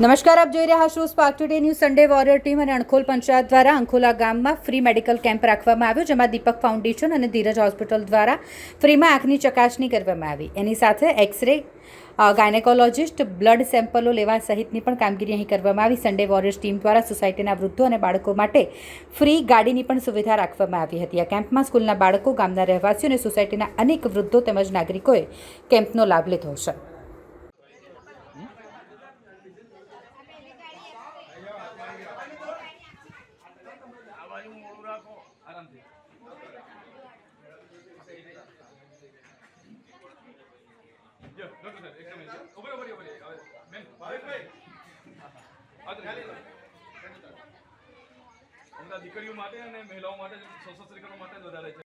નમસ્કાર, આપ જોઈ રહ્યા છો spark today news Sunday warrior team અને અણખોલ પંચાયત દ્વારા અંખોલા ગામમાં ફ્રી મેડિકલ કેમ્પ રાખવામાં આવ્યો, જેમાં દીપક ફાઉન્ડેશન અને ધીરજ હોસ્પિટલ દ્વારા ફ્રીમાં આંખની ચકાસણી કરવામાં આવી. એની સાથે એક્સરે ગાયનેકોલોજિસ્ટ બ્લડ સેમ્પલો લેવા સહિતની પણ કામગીરી અહીં કરવામાં આવી. સન્ડે વોરિયર્સ ટીમ દ્વારા સોસાયટીના વૃદ્ધો અને બાળકો માટે ફ્રી ગાડીની પણ સુવિધા રાખવામાં આવી હતી. આ કેમ્પમાં સ્કૂલના બાળકો, ગામના રહેવાસીઓ અને સોસાયટીના અનેક વૃદ્ધો તેમજ નાગરિકોએ કેમ્પનો લાભ લીધો છે. સાહેબ એક મિનિટ ઊભો રહો, ઊભો રહો, હવે, બેન ભાઈ હમણાં દીકરીઓ માટે અને મહિલાઓ માટે સશસ્ત્રીકરણ માટે જ વધારે છે.